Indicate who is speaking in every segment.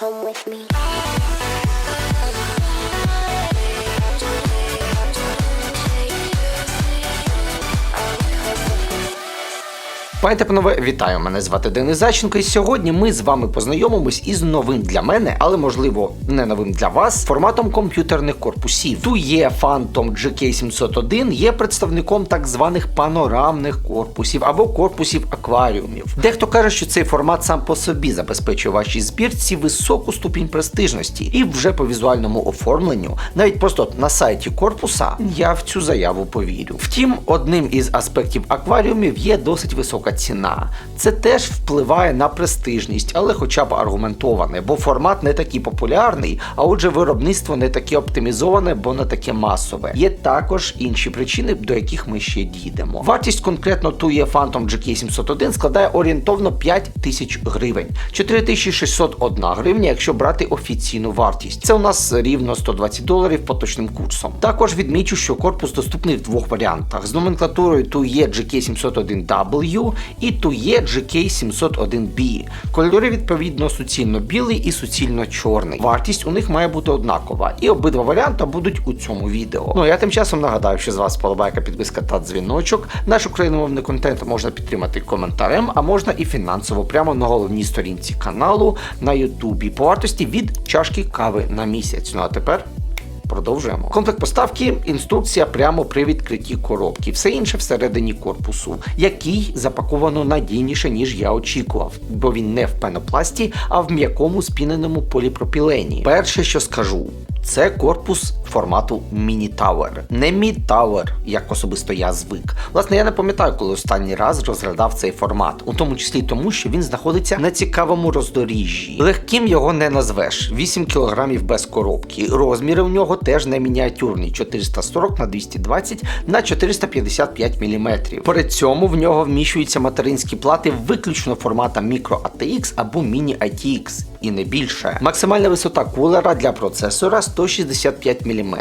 Speaker 1: come with me.
Speaker 2: Пані панове, вітаю! Мене звати Денис Заченко, і сьогодні ми з вами познайомимось із новим для мене, але можливо не новим для вас, форматом комп'ютерних корпусів. Ту є Phantom GK701 є представником так званих панорамних корпусів або корпусів акваріумів. Дехто каже, що цей формат сам по собі забезпечує вашій збірці високу ступінь престижності, і вже по візуальному оформленню, навіть просто на сайті корпуса, я в цю заяву повірю. Втім, одним із аспектів акваріумів є досить висока ціна. Це теж впливає на престижність, але хоча б аргументоване, бо формат не такий популярний, а отже, виробництво не таке оптимізоване, бо не таке масове. Є також інші причини, до яких ми ще дійдемо. Вартість конкретно TUE Phantom GK701 складає орієнтовно 5 тисяч гривень, 4601 гривня, якщо брати офіційну вартість. Це у нас рівно 120 доларів поточним курсом. Також відмічу, що корпус доступний в двох варіантах з номенклатурою TUE GK701W і TUE GK701B. Кольори відповідно суцільно білий і суцільно чорний. Вартість у них має бути однакова, і обидва варіанти будуть у цьому відео. Ну а я тим часом нагадаю, що з вас подобайка, підписка та дзвіночок. Наш україномовний контент можна підтримати коментарем, а можна і фінансово прямо на головній сторінці каналу на Ютубі по вартості від чашки кави на місяць. Ну а тепер. Продовжуємо. Комплект поставки, інструкція прямо при відкритті коробки. Все інше всередині корпусу, який запаковано надійніше, ніж я очікував, бо він не в пенопласті, а в м'якому спіненому поліпропілені. Перше, що скажу, це корпус формату Mini Tower. Не Tower, як особисто я звик. Власне, я не пам'ятаю, коли останній раз розглядав цей формат, у тому числі тому, що він знаходиться на цікавому роздоріжжі. Легким його не назвеш. 8 кг без коробки. Розміри в нього теж не мініатюрний 440 на 220 на 455 мм. При цьому в нього вміщуються материнські плати виключно формата Micro ATX або Mini ITX і не більше. Максимальна висота кулера для процесора 165 мм,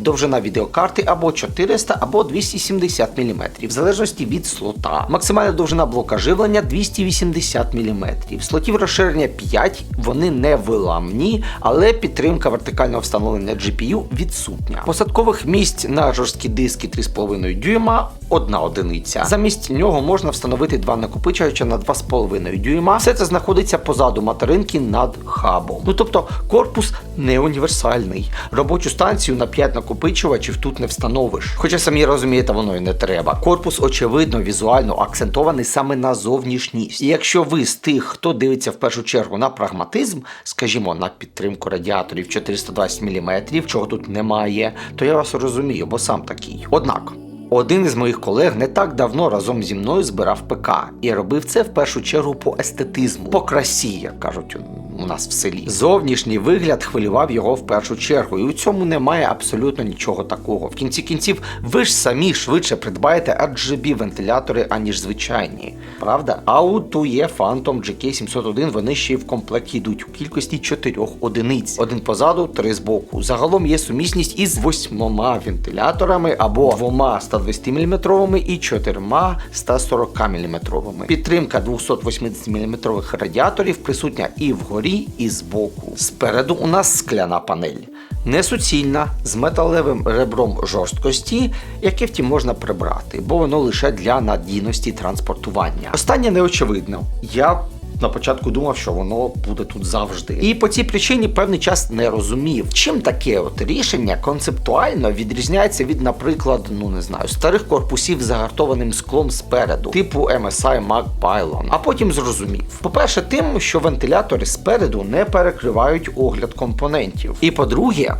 Speaker 2: довжина відеокарти або 400 або 270 мм, в залежності від слота. Максимальна довжина блока живлення 280 мм. Слотів розширення 5, вони не виламні, але підтримка вертикального встановлення GPU відсутня. Посадкових місць на жорсткі диски 3,5 дюйма одна одиниця. Замість нього можна встановити два накопичувача на 2,5 дюйма. Все це знаходиться позаду материнки над хабом. Ну тобто корпус не універсальний. Робочу станцію на 5 накопичувачів тут не встановиш. Хоча самі розумієте, воно і не треба. Корпус, очевидно, візуально акцентований саме на зовнішність. І якщо ви з тих, хто дивиться в першу чергу на прагматизм, скажімо, на підтримку радіаторів 420 мм, чого тут немає, то я вас розумію, бо сам такий. Однак. Один із моїх колег не так давно разом зі мною збирав ПК і робив це в першу чергу по естетизму, по красі, як кажуть у нас в селі. Зовнішній вигляд хвилював його в першу чергу, і у цьому немає абсолютно нічого такого. В кінці кінців, ви ж самі швидше придбаєте RGB вентилятори, аніж звичайні. Правда? А от є Phantom GK701, вони ще й в комплекті йдуть у кількості чотирьох одиниць. Один позаду, три збоку. Загалом є сумісність із восьмома вентиляторами або двома стандартними 200-мм і 440 мм. Підтримка 280-мм радіаторів присутня і вгорі, і збоку. Спереду у нас скляна панель. Несуцільна, з металевим ребром жорсткості, яке втім можна прибрати, бо воно лише для надійності транспортування. Останнє неочевидно. Я на початку думав, що воно буде тут завжди. І по цій причині певний час не розумів, чим таке от рішення концептуально відрізняється від, наприклад, ну не знаю, старих корпусів з загартованим склом спереду, типу MSI Mag Pylon. А потім зрозумів. По-перше, тим, що вентилятори спереду не перекривають огляд компонентів. І по-друге,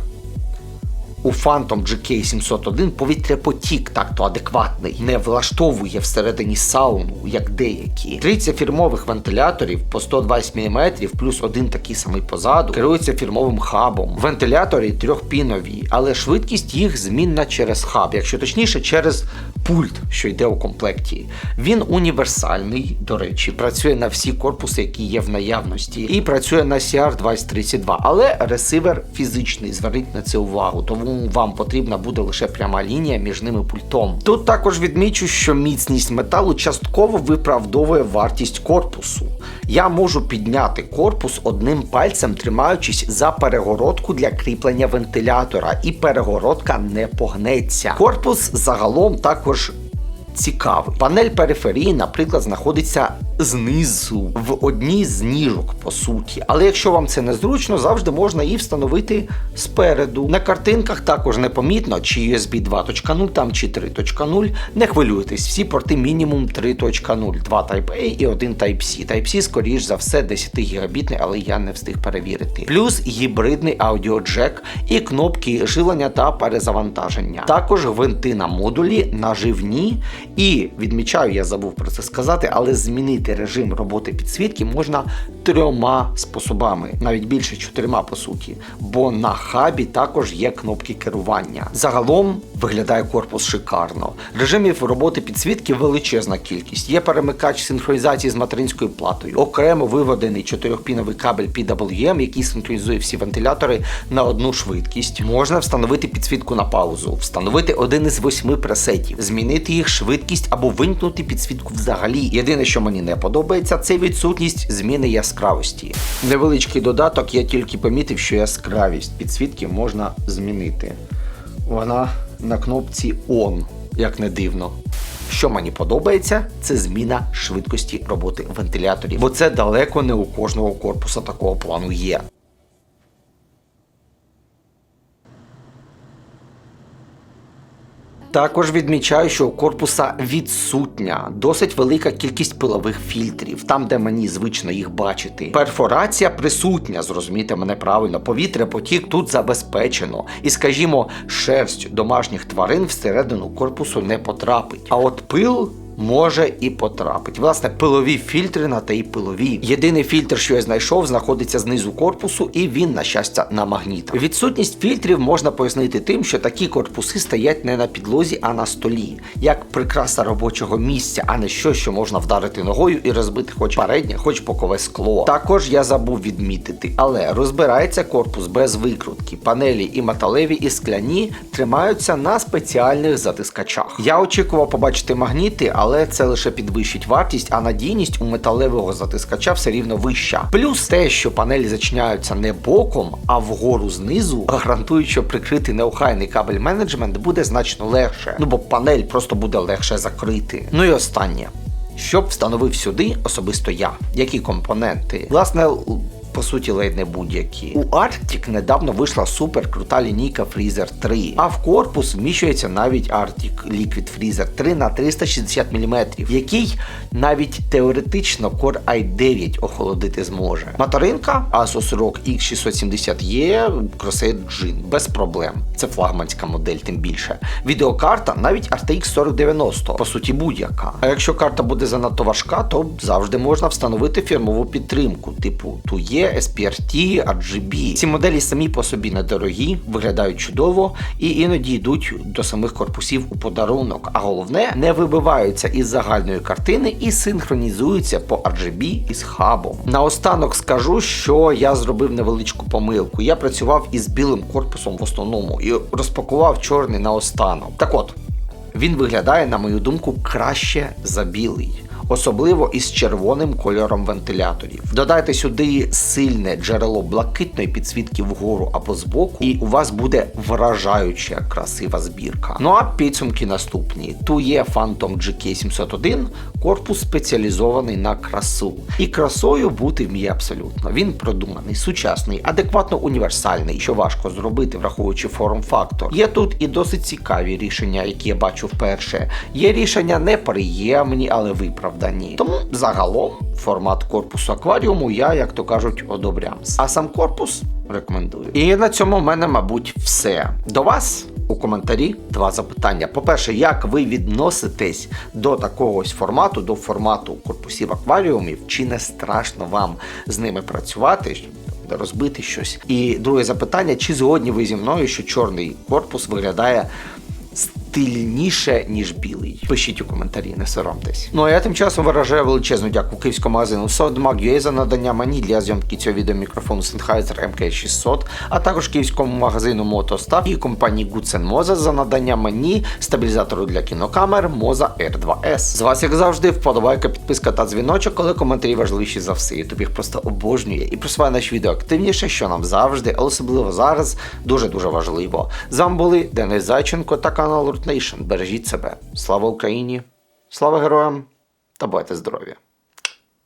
Speaker 2: у Phantom GK701 повітряпотік так-то адекватний, не влаштовує всередині сауну, як деякі. 30 фірмових вентиляторів по 120 мм плюс один такий самий позаду керуються фірмовим хабом. Вентилятори трьохпінові, але швидкість їх змінна через хаб, якщо точніше, через пульт, що йде у комплекті. Він універсальний, до речі, працює на всі корпуси, які є в наявності, і працює на CR2032, але ресивер фізичний, зверніть на це увагу, тому вам потрібна буде лише пряма лінія між ними пультом. Тут також відмічу, що міцність металу частково виправдовує вартість корпусу. Я можу підняти корпус одним пальцем, тримаючись за перегородку для кріплення вентилятора, і перегородка не погнеться. Корпус загалом також цікавий. Панель периферії, наприклад, знаходиться знизу в одній з ніжок, по суті. Але якщо вам це незручно, завжди можна її встановити спереду. На картинках також непомітно, чи USB 2.0 там чи 3.0. Не хвилюйтесь, всі порти мінімум 3.0, 2 Type-A і 1 Type-C. Type-C, скоріш за все, 10 гігабітний, але я не встиг перевірити. Плюс гібридний аудіоджек і кнопки живлення та перезавантаження. Також гвинти на модулі наживні. І відмічаю, я забув про це сказати, але змінити режим роботи підсвітки можна трьома способами, навіть більше чотирма по суті. Бо на хабі також є кнопки керування. Загалом виглядає корпус шикарно. Режимів роботи підсвітки величезна кількість. Є перемикач синхронізації з материнською платою, окремо виведений чотирьохпіновий кабель PWM, який синхронізує всі вентилятори на одну швидкість. Можна встановити підсвітку на паузу, встановити один із восьми пресетів, змінити їх швидкість або вимкнути підсвітку взагалі. Єдине, що мені не подобається, це відсутність зміни яскравості. Невеличкий додаток, я тільки помітив, що яскравість підсвітки можна змінити. Вона на кнопці ON, як не дивно. Що мені подобається, це зміна швидкості роботи вентиляторів, бо це далеко не у кожного корпуса такого плану є. Також відмічаю, що у корпуса відсутня досить велика кількість пилових фільтрів, там, де мені звично їх бачити. Перфорація присутня, зрозумійте мене правильно, повітря потік тут забезпечено. І, скажімо, шерсть домашніх тварин всередину корпусу не потрапить. А от пил. Може і потрапить. Власне, пилові фільтри на те й пилові. Єдиний фільтр, що я знайшов, знаходиться знизу корпусу, і він, на щастя, на магнітах. Відсутність фільтрів можна пояснити тим, що такі корпуси стоять не на підлозі, а на столі, як прикраса робочого місця, а не щось, що можна вдарити ногою і розбити хоч переднє, хоч бокове скло. Також я забув відмітити, але розбирається корпус без викрутки. Панелі і металеві, і скляні тримаються на спеціальних затискачах. Я очікував побачити магніти, але це лише підвищить вартість, а надійність у металевого затискача все рівно вища. Плюс те, що панелі зачиняються не боком, а вгору знизу, гарантують, що прикрити неохайний кабель менеджмент буде значно легше. Ну бо панель просто буде легше закрити. Ну і останнє. Щоб встановив сюди особисто я, які компоненти. Власне, по суті, ледь не будь-які. У Arctic недавно вийшла супер крута лінійка Freezer 3, а в корпус вміщується навіть Arctic Liquid Freezer 3 на 360 мм, який навіть теоретично Core i9 охолодити зможе. Материнка Asus ROG X670E Crosshair Джин без проблем. Це флагманська модель, тим більше. Відеокарта навіть RTX 4090, по суті, будь-яка. А якщо карта буде занадто важка, то завжди можна встановити фірмову підтримку, типу TUE, SPRT, RGB. Ці моделі самі по собі недорогі, виглядають чудово і іноді йдуть до самих корпусів у подарунок. А головне, не вибиваються із загальної картини і синхронізуються по RGB із хабом. Наостанок скажу, що я зробив невеличку помилку. Я працював із білим корпусом в основному і розпакував чорний наостанок. Так от, він виглядає, на мою думку, краще за білий. Особливо із червоним кольором вентиляторів. Додайте сюди сильне джерело блакитної підсвітки вгору або збоку, і у вас буде вражаюча красива збірка. Ну а підсумки наступні: Ту є Phantom GK701, корпус спеціалізований на красу. І красою бути вміє абсолютно. Він продуманий, сучасний, адекватно універсальний, що важко зробити, враховуючи форм-фактор. Є тут і досить цікаві рішення, які я бачу вперше. Є рішення неприємні, але виправдані. Тому загалом формат корпусу акваріуму я, як то кажуть, одобрям. А сам корпус рекомендую. І на цьому в мене, мабуть, все. До вас у коментарі два запитання. По-перше, як ви відноситесь до такого ось формату, до формату корпусів акваріумів, чи не страшно вам з ними працювати? Розбити щось. І друге запитання: чи згодні ви зі мною, що чорний корпус виглядає стильніше, ніж білий. Пишіть у коментарі, не соромтесь. Ну а я тим часом виражаю величезну дяку київському магазину Soundmag.ua за надання мені для зйомки цього відео мікрофону Sennheiser MK600, а також київському магазину MotoStaff і компанії Goodsen Moza за надання мені стабілізатору для кінокамер Moza R2S. З вас, як завжди, вподобайка, підписка та дзвіночок, коли коментарі важливіші за все. Ютуб їх просто обожнює і просуває наші відео активніше, що нам завжди, але особливо зараз, дуже дуже важливо. З вами були Денис Зайченко та канал Root Nation. Бережіть себе. Слава Україні! Слава героям та будьте здорові!